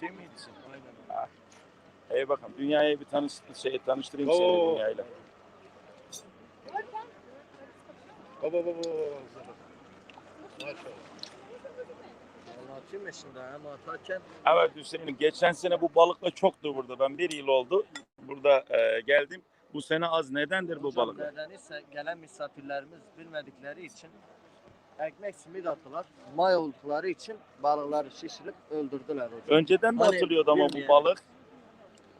Şey, mi, şey? Aynen. Ha. İyi bakalım. Dünyayı bir tanış, şey, tanıştırayım seni Oo. dünyayla. Baba baba baba. Maşallah. Anlatayım mı şimdi hem atarken Evet Hüseyin, geçen sene bu balıkla çoktu burada. Ben bir yıl oldu. Burada e, geldim. Bu sene az. Nedendir bu hocam balık? nedeni ise gelen misafirlerimiz bilmedikleri için ekmek simit attılar. May oldukları için balıkları şişirip öldürdüler hocam. Önceden de Hani atılıyordu ama bu balık.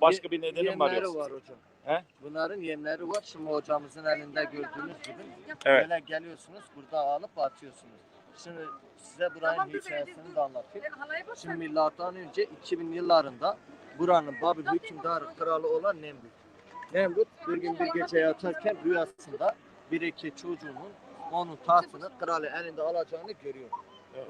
Başka bir nedeni mi var Yemleri yoksa? var hocam. He? Bunların yemleri var. Şimdi hocamızın elinde gördüğünüz gibi Evet. böyle geliyorsunuz burada alıp atıyorsunuz. Şimdi size buranın hikayesini de anlatayım. Şimdi milattan önce 2000 yıllarında buranın Babil hükümdarı kralı olan Nemrut. Nemrut bir gün bir gece yatarken rüyasında bir iki çocuğunun onun tahtını kralı elinde alacağını görüyor.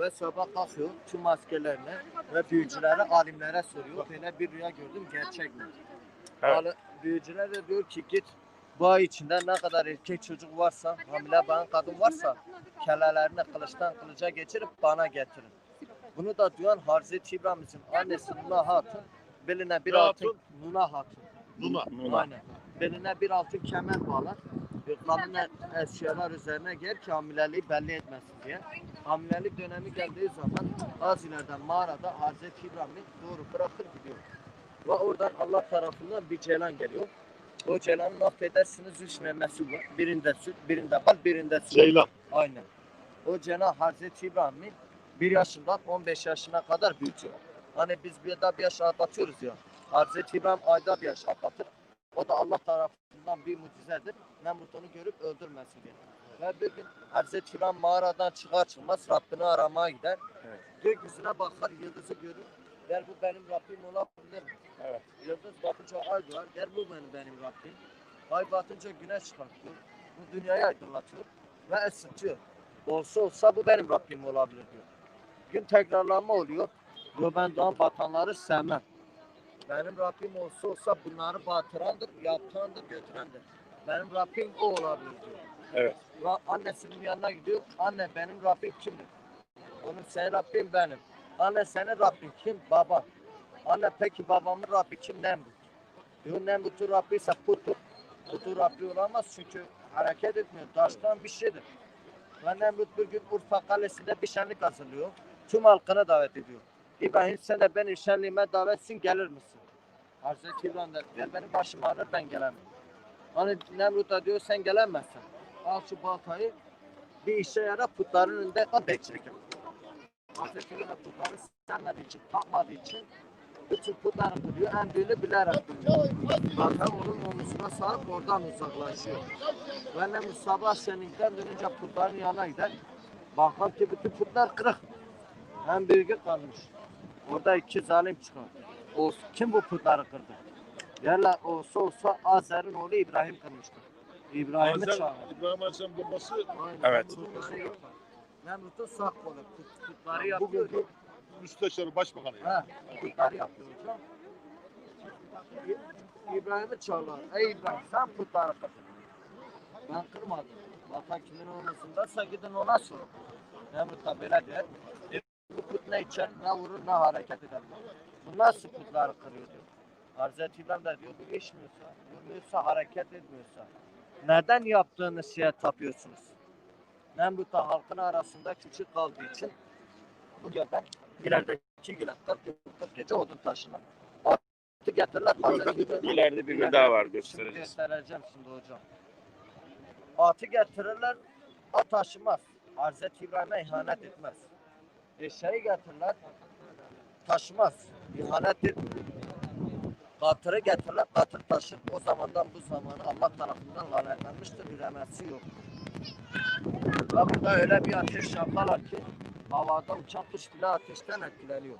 Ve sabah kalkıyor tüm askerlerine ve büyücülere, alimlere soruyor. Böyle bir rüya gördüm gerçek mi? Evet. Büyücüler de diyor ki git bu ay içinde ne kadar erkek çocuk varsa, hamile bayan kadın varsa kellelerini kılıçtan kılıca geçirip bana getirin. Bunu da duyan Hazreti İbrahim'in annesi Nuna Hatun beline bir altın? Nuna Hatun. Nuna. Nuna. Aynen. Beline bir altın kemer bağlar. E- eşyalar üzerine ger ki hamileliği belli etmesin diye. Hamilelik dönemi geldiği zaman az ileriden mağarada Hazreti İbrahim'i doğru bırakır gidiyor. Ve oradan Allah tarafından bir ceylan geliyor. O ceylanın affedersiniz üç memesi var. Birinde süt, birinde bal, birinde süt. Ceylan. Aynen. O Cenab Hazreti İbrahim'i bir yaşından 15 yaşına kadar büyütüyor. Hani biz bir da bir yaş atlatıyoruz ya. Hazreti İbrahim ayda bir yaş atlatır. O da Allah tarafından bir mucizedir. Nemrut onu görüp öldürmesin diye. Ve bir gün Hazreti İbrahim mağaradan çıkar çıkmaz Rabbini aramaya gider. Evet. Gökyüzüne bakar, yıldızı görür. Der bu benim Rabbim olabilir mi? Evet. Yıldız bakınca ay doğar. Der bu benim, benim Rabbim. Ay batınca güneş çıkartıyor. Bu dünyayı aydınlatıyor ve ısıtıyor. Olsa olsa bu benim Rabbim olabilir diyor. Gün tekrarlanma oluyor. Diyor ben daha batanları sevmem. Benim Rabbim olsa olsa bunları batırandır, yapandır, götürendir. Benim Rabbim o olabilir diyor. Evet. Ve annesinin yanına gidiyor. Anne benim Rabbim kimdir? Onun senin Rabbim benim. Anne senin Rabbin kim? Baba. Anne peki babamın Rabbi kim? Nemrut. Diyor Nemrut'un Rabbi ise puttur. Putun Rabbi olamaz çünkü hareket etmiyor. Taştan bir şeydir. Ve Nemrut bir gün Urfa Kalesi'nde bir şenlik hazırlıyor. Tüm halkını davet ediyor. İbrahim sen de benim şenliğime davetsin gelir misin? Hazreti İbrahim de diyor benim başım ağrır ben gelemem. Hani Nemrut da diyor sen gelemezsin. Al şu baltayı bir işe yarar putların önünde bekçilik yap. Hazreti İbrahim putları sevmediği için, takmadığı için bütün putları kırıyor. En büyüğünü bilerek kırıyor. Zaten onun omuzuna sarıp oradan uzaklaşıyor. Ve Nemrut sabah şenlikten dönünce putların yanına gider. Bakar ki bütün putlar kırık. En büyüğü kalmış. Orada iki zalim çıkar. O, kim bu putları kırdı? Derler olsa olsa Azer'in oğlu İbrahim kırmıştır. İbrahim'i Azer, çağırır. İbrahim Aleyhisselam babası Aynen. Evet. Nemrut'un sağ kolu. Put, putları yapıyor. bugünkü müsteşarı başbakanı. yani. Ha, putları yapıyor İbrahim'i çağırır. Ey İbrahim sen putları kırdın. Ben kırmadım. Vatan kimin omuzundaysa gidin ona sorun. Nemrut da böyle der. E, bu put ne içer, ne vurur, ne hareket eder. Bu nasıl putları kırıyor diyor. Hazreti İbrahim de diyor, bu içmiyorsa, vurmuyorsa, hareket etmiyorsa. Neden yaptığınız şeye tapıyorsunuz? Nemrut da halkın arasında küçük kaldığı için bu gölden ilerideki gülen 40 yıl 40 gece odun taşına. Hazreti İbrahim- İleride bir daha var Şimdi göstereceğiz. göstereceğim şimdi hocam. Atı getirirler, at taşımaz. Hazreti İbrahim'e ihanet etmez. Eşeği getirirler, taşımaz. İhanet etmez. Katırı getirirler, katır taşır. O zamandan bu zamana Allah tarafından lanetlenmiştir. Yüremesi yok. Ve burada öyle bir ateş yakarlar ki havada uçan kuş bile ateşten etkileniyor.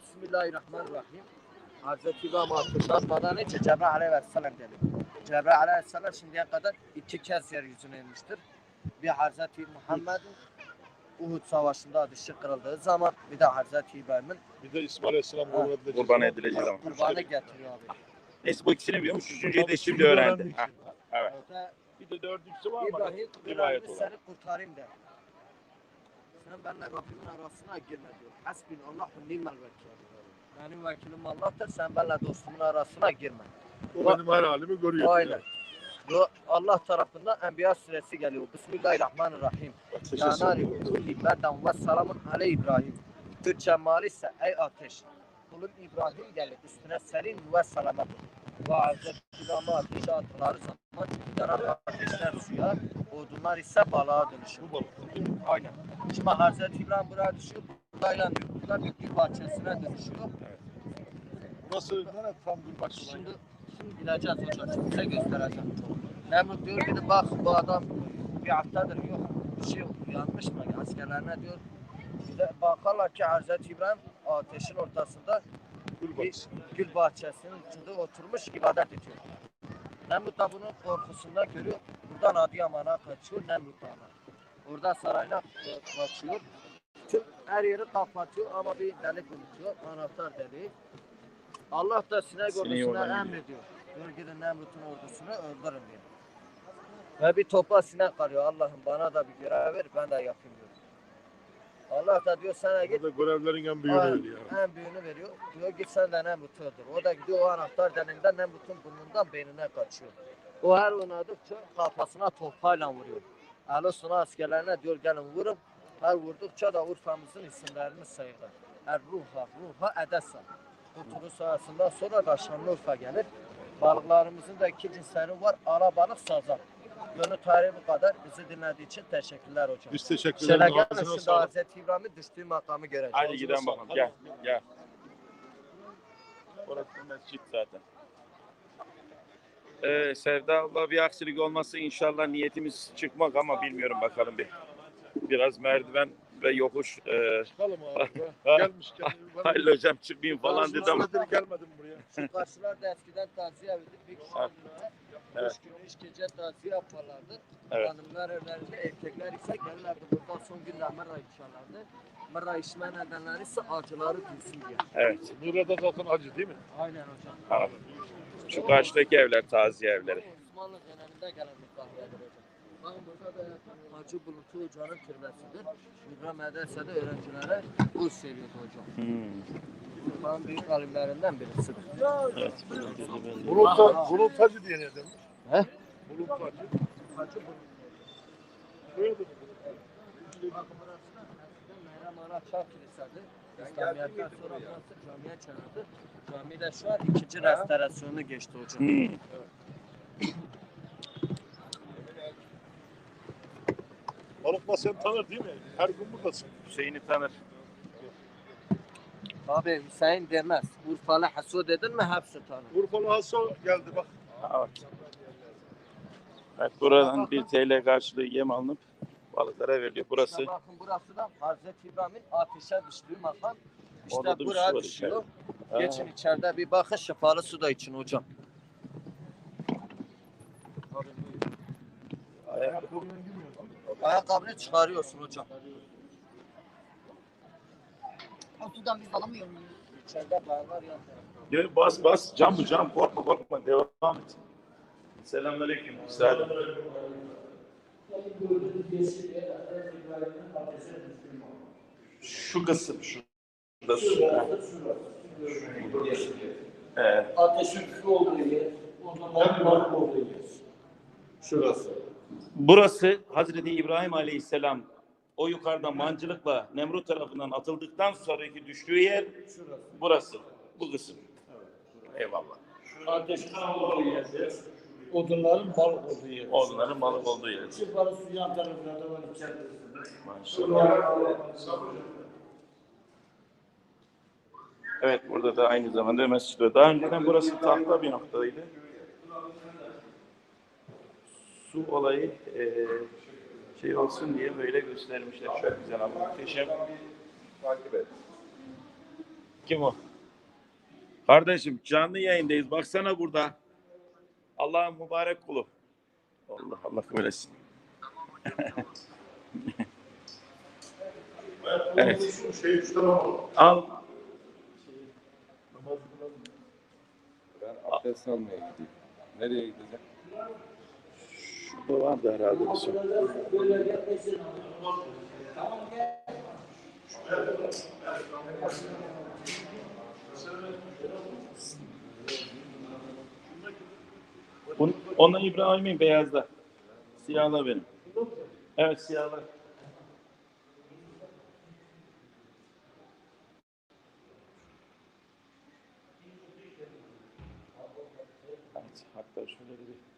Bismillahirrahmanirrahim. Hazreti İbrahim hatırlatmadan önce Cebrail aleyhisselam geliyor. Cebrail aleyhisselam şimdiye kadar iki kez yeryüzüne inmiştir. Bir Hazreti Muhammed'in Uhud savaşında dişi kırıldığı zaman bir de Hazreti İbrahim'in Bir de İsmail Aleyhisselam Ha. kurban edileceğiz. Kurban edileceğiz ama. kurbanı getiriyor abi. Neyse bu ikisini biliyormuş. Üçüncüyü de şimdi öğrendi. Ha, Evet. Ve Bir de dördüncüsü var mı? İbrahim, Rivayet İbrahim olan. seni kurtarayım der. Sen benimle Rabbimin arasına girme diyor. Hasbin Allahu nimel vekil. Benim vekilim Allah'tır. Sen benimle dostumun arasına girme. O benim her halimi görüyor. Aynen. Allah tarafından Enbiya suresi geliyor. Bismillahirrahmanirrahim. Ya nari kulli berden ve selamun aley İbrahim. Türkçe mali ise ey ateş. Kulun İbrahim geldi üstüne serin ve selamet. Ve Hazreti İbrahim'e ateşe attıkları zaman yanan ateşler suya, odunlar ise balığa dönüşür. Aynen. Şimdi Hazreti İbrahim buraya düşüyor, burada yanıyor. Burada bir gül bahçesine dönüşüyor. Burası nere tam bir başına? Şimdi, hocam, şimdi size göstereceğim. Nemrut diyor ki bak bu adam bir haftadır yok, bir şey yok, yanmış mı? Askerlerine diyor, bir de bakarlar ki Hazreti İbrahim ateşin ortasında Gül bahçesi. gül bahçesinin içinde oturmuş ibadet ediyor. Nemrut da bunun korkusunda görüyor. Buradan Adıyaman'a kaçıyor Nemrut Dağı'na. Orada sarayına e, kaçıyor. Tüm her yeri kapatıyor ama bir delik unutuyor. Anahtar deliği. Allah da sinek Sineği ordusuna oradan emrediyor. Diyor gidin Nemrut'un ordusunu öldürün diyor. Ve bir topa sinek arıyor. Allah'ım bana da bir görev ver ben de yapayım diyor. Allah da diyor sana git Burada görevlerin en büyüğü Aynen. öyle ya. en büyüğünü veriyor. Diyor git sen de Nemrut'u öldür. O da gidiyor o anahtar deninden Nemrut'un burnundan beynine kaçıyor. O her oynadıkça kafasına topayla vuruyor. Alosuna askerlerine diyor gelin vurun. Her vurdukça da Urfa'mızın isimlerini sayıyorlar. Er ruha, ruha edesa. Kurtuluş sahasından sonra da Şanlıurfa gelir. Balıklarımızın da iki cinsleri var. Ana balık sazan. Gönül tarihi bu kadar. Bizi dinlediği için teşekkürler hocam. Biz teşekkür Şöyle ederiz. gelin Ağzına şimdi. Hazreti İbrahim'in düştüğü makamı göreceğiz. Hadi gidelim bakalım. Gel. Gel. Orası mescit zaten. Ee, Sevda abla bir aksilik olması inşallah niyetimiz çıkmak ama bilmiyorum bakalım bir. Biraz merdiven ve yokuş. Ee, Çıkalım abi. Ha. Gelmişken. Halil hocam çıkmayayım falan dedi ama. Gelmedim buraya. Şu karşılar da eskiden taziye eviydi. Bir kişi Ha. evet. Evet. Üç gün, üç gece taziye yaparlardı. Evet. Hanımlar evlerinde, erkekler ise gelirlerdi. Burada son günler mırra içerlerdi. Mırra içme nedenleri ise acıları duysun diye. Evet. Burada zaten acı değil mi? Aynen hocam. Anladım. Şu karşıdaki evler taziye evleri. Osmanlı döneminde gelen bir kahvedir hocam. Bakın burada da Hacı Bulutu Hoca'nın türbesidir. İbrahim Medrese'de öğrencilere kurs veriyordu hocam. Hmm. Urfa'nın büyük alimlerinden birisidir. Evet. Bulut, bulut hacı diye ne demiş? He? Bulut hacı. Hacı Bulut. Şöyle de- Bakın burası da eskiden Meryem Ana Çağ Kilisesi. İslamiyet'ten sonra burası camiye çevrildi. Cami de şu an ikinci restorasyonu geçti hocam. Hmm. Balıkla sen tanır değil mi? Her gün buradasın. Hüseyin'i tanır. Abi Hüseyin demez. Urfalı Hasu dedin mi hepsi tanır. Urfalı Hasso geldi bak. Evet. Evet, buradan 1 TL karşılığı yem alınıp balıklara veriliyor. Burası İşte bakın burası da Hazreti İbrahim'in ateşe düştüğü makam. İşte Orada bir buraya düşüyor. Ha. Geçin içeride bir bakın şifalı su da için hocam. Ayakkabını çıkarıyorsun hocam. O sudan biz alamıyor muyuz? İçeride bayanlar yan. Gel bas bas cam bu cam korkma korkma devam et. Selamünaleyküm. Selam. Şu kısım şu. Şurada su. Evet. Ateşin su olduğu yer, o zaman balık olduğu yer. Şurası. Burası Hazreti İbrahim Aleyhisselam o yukarıda mancılıkla Nemrut tarafından atıldıktan sonraki düştüğü yer burası. Bu kısım. Eyvallah. Ateşin olduğu yerde, odunların balık olduğu yer. Onların balık olduğu yer. Çıkları su yan taraflarda var içerisinde. Maşallah. Evet burada da aynı zamanda mescid var. Daha önceden burası tahta bir noktaydı. Su olayı eee, şey olsun diye böyle göstermişler. Çok güzel ama muhteşem. Takip et. Kim o? Kardeşim canlı yayındayız. Baksana burada. Allah'ın mübarek kulu. Allah Allah kabul etsin. Evet. Şey. Al. Ben abdest almaya gideyim. Nereye gideceğim? Bu vardı herhalde bir. Bun, ondan İbrahim'in beyazda. Siyahlar benim. Evet siyahlar. Evet, hatta şöyle bir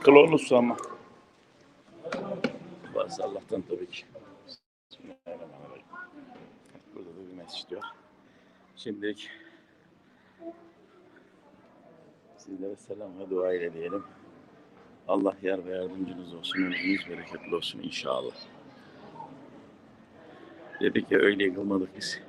Klorlu su ama. Varsa Allah'tan tabii ki. Burada da bir mescid var. Şimdilik sizlere selam ve dua ile diyelim. Allah yar ve yardımcınız olsun. Ömrünüz bereketli olsun inşallah. Dedik ya öyle yıkılmadık biz.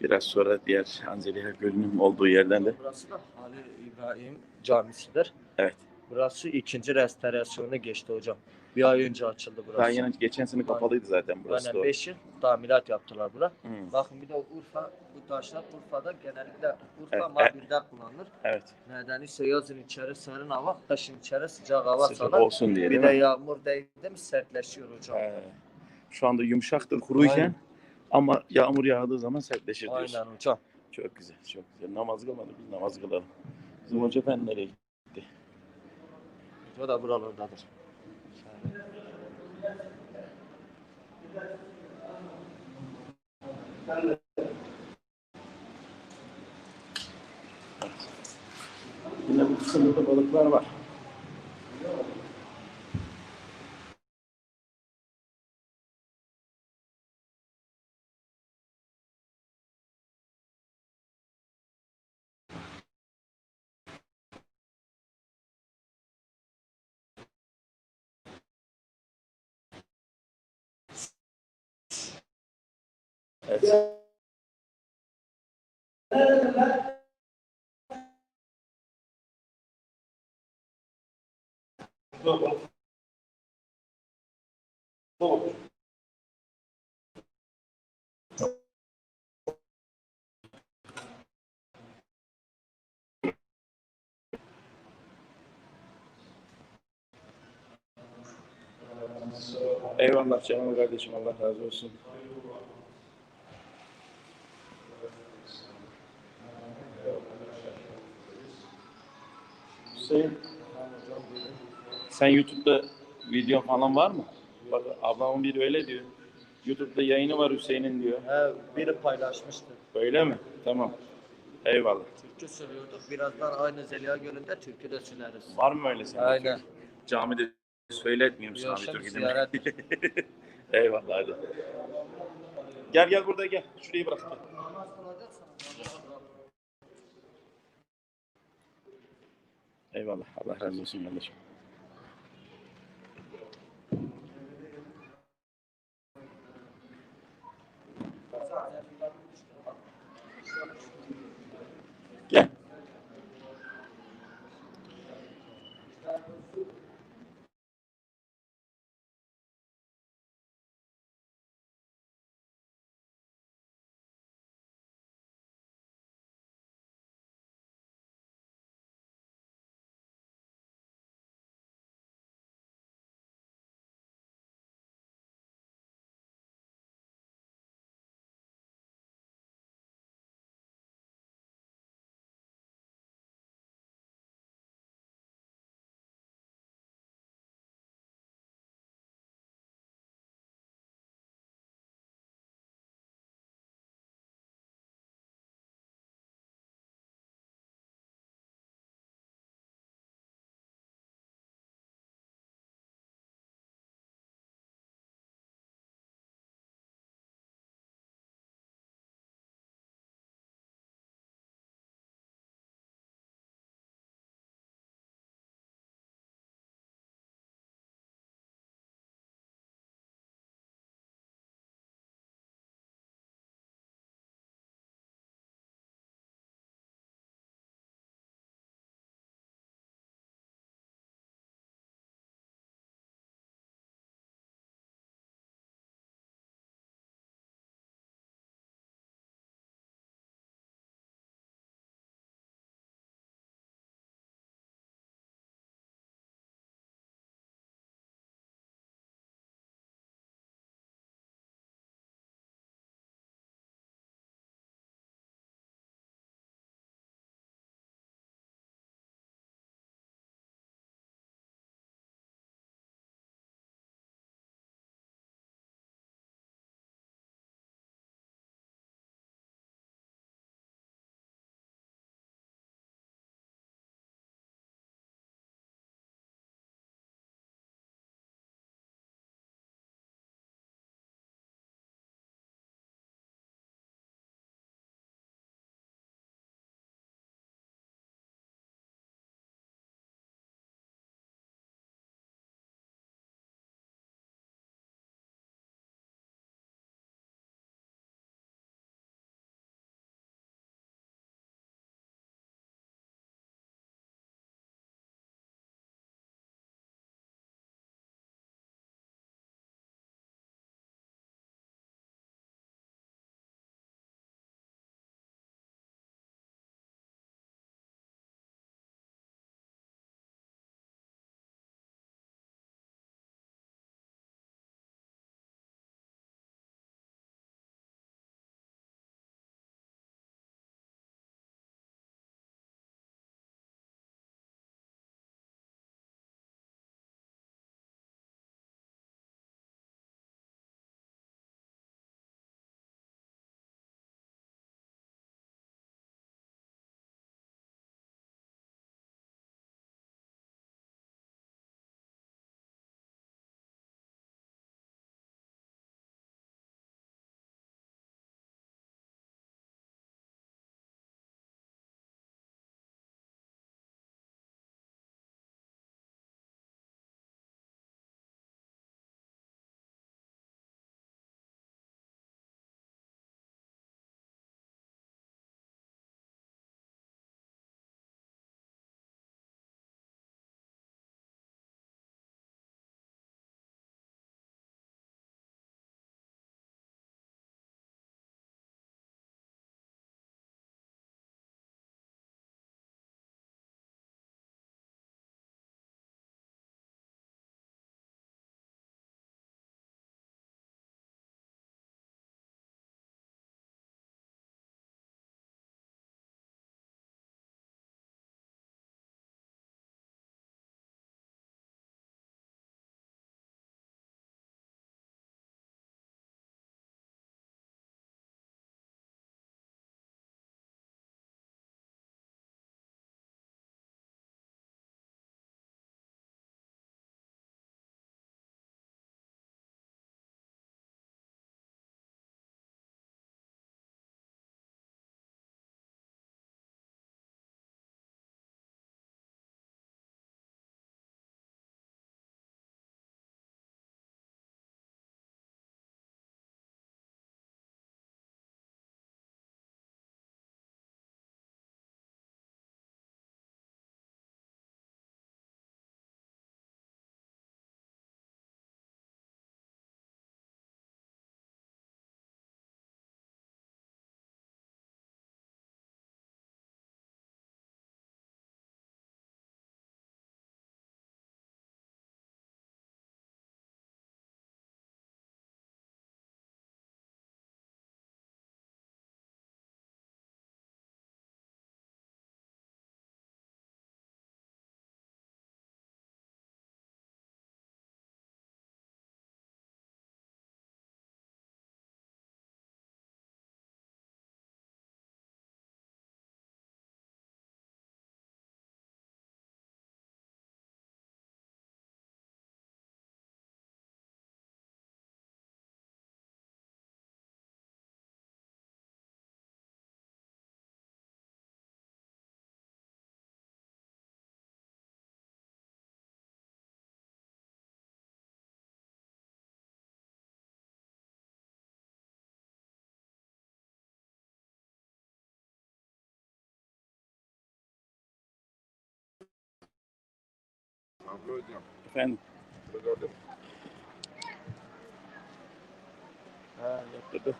Biraz sonra diğer Anzeliha Gölü'nün olduğu yerden de Burası da Halil İbrahim Camisi'dir. Evet. Burası ikinci restorasyonu geçti hocam. Bir ay önce açıldı burası. daha yeni geçen sene kapalıydı zaten burası. Aynen da. 5 yıl tamirat yaptılar bura. Hı, Bakın bir de Urfa, bu taşlar Urfa'da genellikle Urfa Evet, Mardin'de kullanılır. Evet. Nedeni ise yazın içeri serin hava, kışın içeri sıcak hava Sıcak salar. olsun diye Bir değil de mi? yağmur değdi mi sertleşiyor hocam. Ee, şu anda yumuşaktır kuruyken Aynen. Ama yağmur yağdığı zaman sertleşir diyorsun. Aynen hocam. Çok güzel, çok güzel. Namaz kılmadı, biz namaz kılalım. Bizim hoca efendi nereye gitti? O da buralardadır. Yine bu kısımda balıklar var. Evet. Eyvallah canım kardeşim, Allah razı olsun. Hüseyin, sen YouTube'da video falan var mı? Bak ablamın biri öyle diyor. YouTube'da yayını var Hüseyin'in diyor. He, biri paylaşmıştı. Öyle mi? Tamam. Eyvallah. Türkü söylüyorduk. Birazdan aynı Zeliha Gölü'nde türkü de söyleriz. Var mı öyle senin? Aynen. Camide söyletmiyorum sana bir Yaşam türkü ziyaret. Eyvallah hadi. Gel gel burada gel. Şurayı bırak. Gel. Eyvallah. Allah razı hocam. Efendim. Gördüm. Ha, yaptırdı.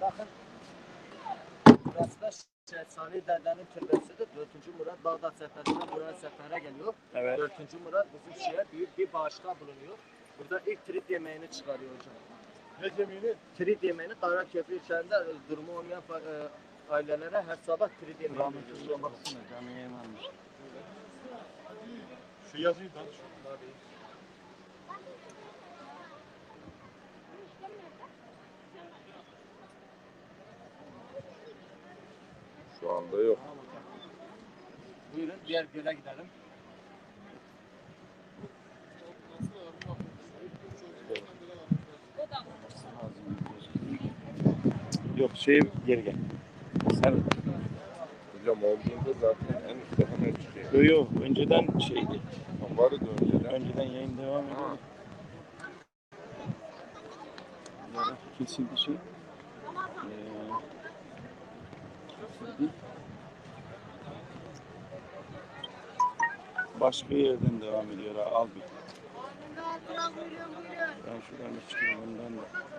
Bakın. Burası da Salih Dede'nin türbesidir. 4. Murat Bağdat seferinde buraya sefere geliyor. Evet. 4. Murat bizim şeye büyük bir bağışta bulunuyor. Burada ilk trit yemeğini çıkarıyor hocam. Ne cemini? Trit yemeğini Kara Köprü içerisinde e, durumu olmayan fa- e, ailelere her sabah trit yemeği veriyor. Şu yazıyı da. Şu anda yok. Buyurun diğer göle gidelim. Yok şey geri gel. Sen Hocam olduğunda zaten en üstte hemen çıkıyor. yok yok önceden şeydi. Vardı önceden. Önceden yayın devam ediyor. Ha. Kesildi şey. Ee, kesildi. Başka yerden devam ediyor. Al bir. Ben şuradan çıkayım ondan da.